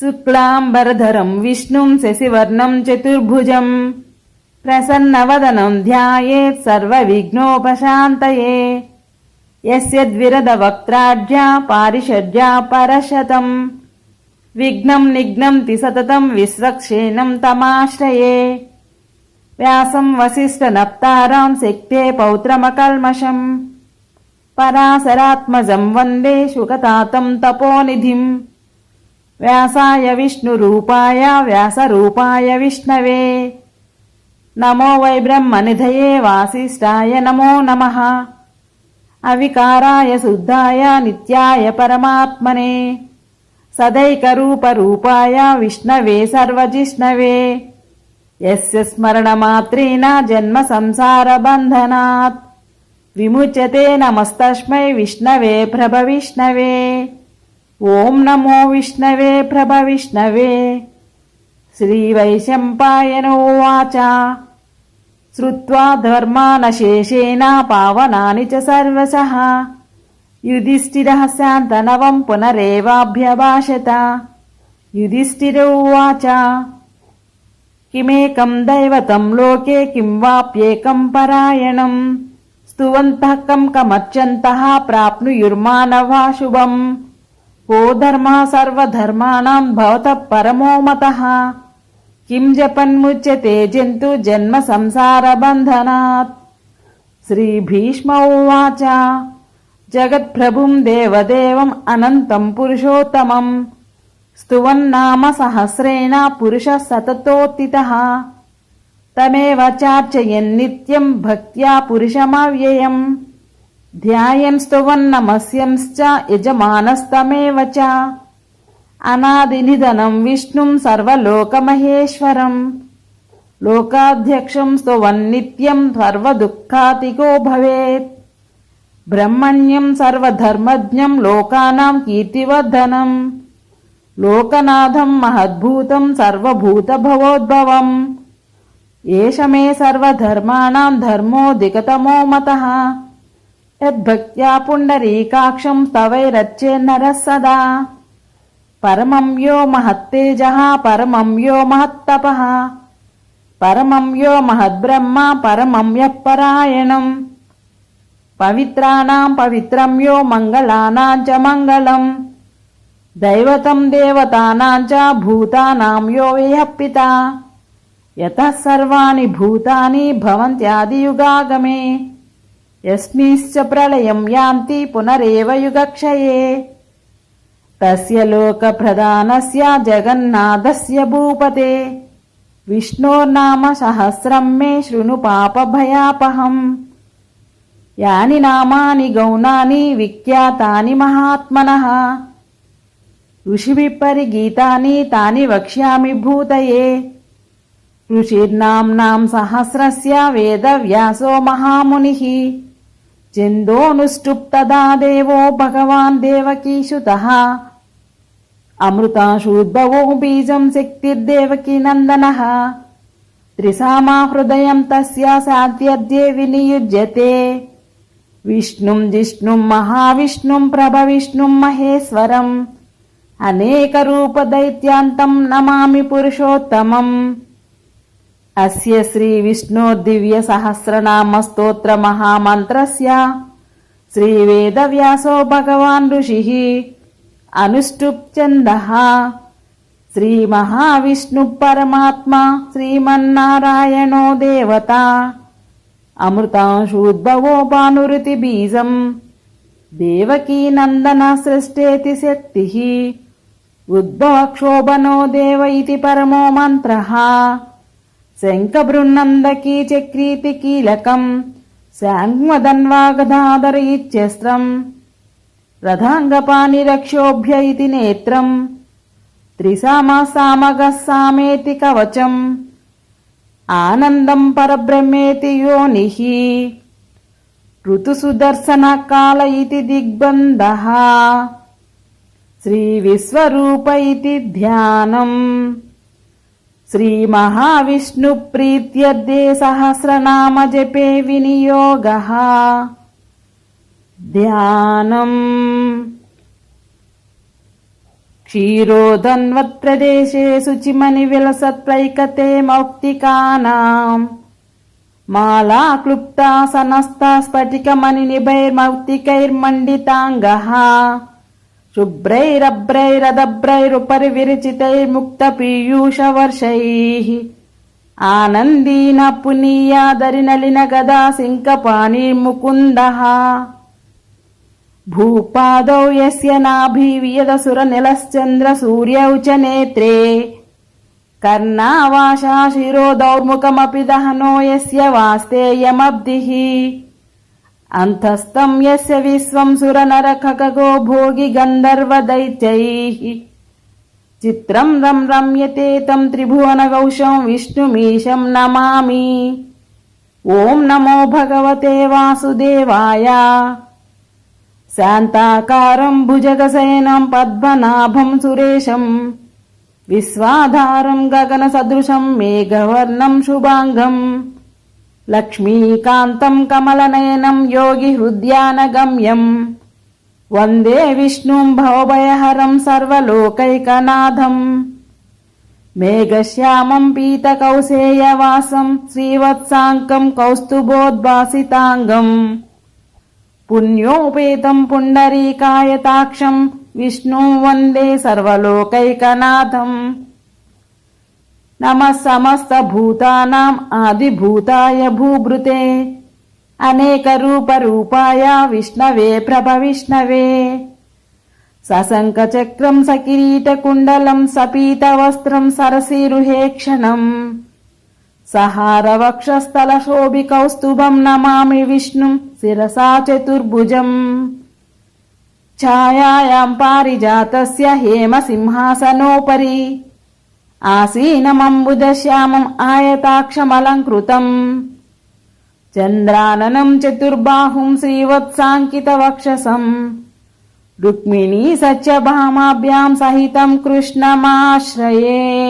శుక్లాంబరధరం విష్ణుం శశివర్ణం చతుర్భుజం ప్రసన్నవదనం ధ్యాయేత్ సర్వవిఘ్నోపశాంతయే యస్య ద్విరదవక్త్రాఢ్యా పారిషడ్యా పరశతం విఘ్నం నిఘ్నంతి సతతం విశ్వక్షేణం తమాశ్రయే వ్యాసం వసిష్ఠనప్తారాం శక్తే పౌత్రమకల్మషం పరాశరాత్మజం వందే శుకతాతం తపోనిధిం వ్యాసాయ విష్ణురూపాయ వ్యాసరూపాయ విష్ణవే. నమో వై బ్రహ్మనిధయే వాసిష్టాయ నమో నమ. అవికారాయ శుద్ధాయ నిత్యాయ పరమాత్మనే. సదైకరూపరూపాయ విష్ణవే సర్వజిష్ణవే. యస్య స్మరణమాత్రేణ జన్మ సంసార బంధనాత్. విముచ్యతే నమస్తస్మై విష్ణవే ప్రభవిష్ణవే ఓం నమో విష్ణవే ప్రభ విష్ణవే శ్రీవైశంపాయనో వాచ శ్రుత్వా ధర్మానశేషేణ పావనాని చ సర్వశ యుధిష్ఠిరः శాन्तनवं पुनरेवाभ्यभाषत युधिष्ठिरोवाच किमेकं दैवतं लोके किं वाप्येकं परायणं स्तुवन्तः कं कमर्चन्तः प्राप्नुयुर्मानवा शुभम् శుభం కో ధర్మా సర్వధర్మాణాం భవతః పరమో మతః కిం జపన్ముచ్యతే జంతు జన్మ సంసార బంధనాత్ శ్రీ భీష్మ ఉవాచ జగత్ప్రభుం దేవదేవం అనంతం పురుషోత్తమం స్తువన్నామ సహస్రేణ పురుష సతతోత్తితః తమేవ ధ్యాయంస్తువన్నమస్యంశ్చ యజమానస్తమేవ చ అనాదినిధనం విష్ణుం సర్వలోకమహేశ్వరం లోకాధ్యక్షం స్తువన్నిత్యం సర్వదుఃఖాతికో భవేత్ బ్రహ్మణ్యం సర్వధర్మజ్ఞం లోకానాం కీర్తివర్ధనం లోకనాథం మహద్భూతం సర్వభూతభవోద్భవం ఏష మే ధర్మో దిగతమో మత యద్భక్త్యా పుండరీకాక్షం స్తవైరచ్చేన్నరः సదా పరమం యో మహత్తేజः పరమం యో మహత్తపः. పరమం యో మహద్బ్రహ్మ పరమం యః పరాయణం. పవిత్రాణాం పవిత్రం యో మంగళానాం చ మంగళం. దైవతం దేవతానాం చ భూతానాం యో యః పితా యతః సర్వాణి భూతాని భవంత్యాదియుగాగమే. యస్మిశ్చ ప్రళయం యాంతి పునరేవ యుగక్షయే. తస్య లోక ప్రధానస్య జగన్నాథస్య భూపతే. విష్ణోర్నామ సహస్రం మే శృణు పాపభయాపహం యాని నామాని గౌణాని విఖ్యాతాని మహాత్మన. ఋషిభిः గీతాని తాని వక్ష్యామి భూతయే. ఋషిర్నామ్నాం సహస్రస్య వేదవ్యాసో మహామునిः. చందోనుష్టుప్తదా దేవో భగవాన్ దేవకీసుతः అమృతాశూద్భవో బీజం శక్తిర్దేవకీ నందనः. త్రిసామా హృదయం తస్య సాధ్యద్యే వినియుజ్యతే. విష్ణుం జిష్ణుం మహావిష్ణుం ప్రభవిష్ణుం మహేశ్వరం. అనేకరూపదైత్యాంతం నమామి పురుషోత్తమం. అస్య శ్రీ విష్ణో దివ్య సహస్రనామ స్తోత్ర మహామంత్రస్య శ్రీ వేదవ్యాసో భగవాన్ ఋషిః అనుష్టుప్చందః శ్రీ మహావిష్ణు పరమాత్మ శ్రీమన్నారాయణో దేవత అమృతాంశూద్భవో భానురుతి బీజం దేవకీ చక్రీతి కీలకం శాంగ్మదన్వాగదాధర ఇత్యస్త్రం రథాంగపానిరక్షోభ్య ఇది నేత్రం త్రిసామసామగः సామేతి కవచం ఆనందం పరబ్రహ్మేతి యోనిః ఋతుసుదర్శన కాల ఇతి దిగ్బంధः శ్రీ విశ్వరూప ఇతి ధ్యానం. श्रीमहाविष्णुप्रीत्यर्थे सहस्रनामजपे विनियोगः ध्यानम् क्षीरोदन्वत्प्रदेशे शुचिमनिविलसत्प्रैकते मौक्तिकानाम् मालाक्लुप्तासनस्तास्फटिकमणिनिभैर्मौक्तिकैर्मण्डिताङ्गः శుభ్రైరభ్రైరదభ్రైరుపరి విరచితై ముక్త పీయూష వర్షై ఆనందీన పునీయాదరి నలిన గదా సింకపాణి ముకుంద భూపాదౌ యస్య నాభివియదసురనిలశ్చంద్ర సూర్యౌ చ నేత్రే కర్ణావాశా శిరో దౌర్ముఖమపి దహనో యస్య వాస్తేయమబ్దిః. अन्तस्तं यस्य विश्वं सुरनरखगो भोगि गन्धर्वदैत्यैः चित्रं रं रम्यते तं त्रिभुवनगौशं विष्णुमीशं नमामि ॐ नमो भगवते वासुदेवाय शान्ताकारं भुजगशयनं पद्मनाभं सुरेशं विश्वाधारं गगनसदृशं मेघवर्णं शुभाङ्गम् లక్ష్మీకాంతం కమలనయనం యోగి హృద్యానగమ్యం. వందే విష్ణుం భవభయహరం సర్వలోకైకనాథం. మేఘశ్యామం పీతకౌసేయవాసం శ్రీవత్సాంకం కౌస్తుభోద్భాసితాంగం. పుణ్యోపేతం పుండరీకాయతాక్షం విష్ణుం వందే సర్వలోకైకనాథం. నమ సమస్త సమస్తభూతానాం ఆదిభూతాయ భూభృతే. అనేక రూప రూపాయ విష్ణవే ప్రభ విష్ణవే. సశంక చక్రం సకిరీట కుండలం సపీత వస్త్రం సరసిరుహేక్షణం సహారవక్షస్థల శోభి కౌస్తుభం నమామి విష్ణుం శిరసా చతుర్భుజం. ఛాయాయాం పారిజాతస్య హేమ సింహాసనోపరి. ఆసీనమంబుజశ్యామం ఆయతాక్షమలంకృతం. చంద్రాననం చతుర్బాహుం శ్రీవత్సాంకితవక్షసం. రుక్మిణీ సత్యభామాభ్యాం సహితం కృష్ణమాశ్రయే.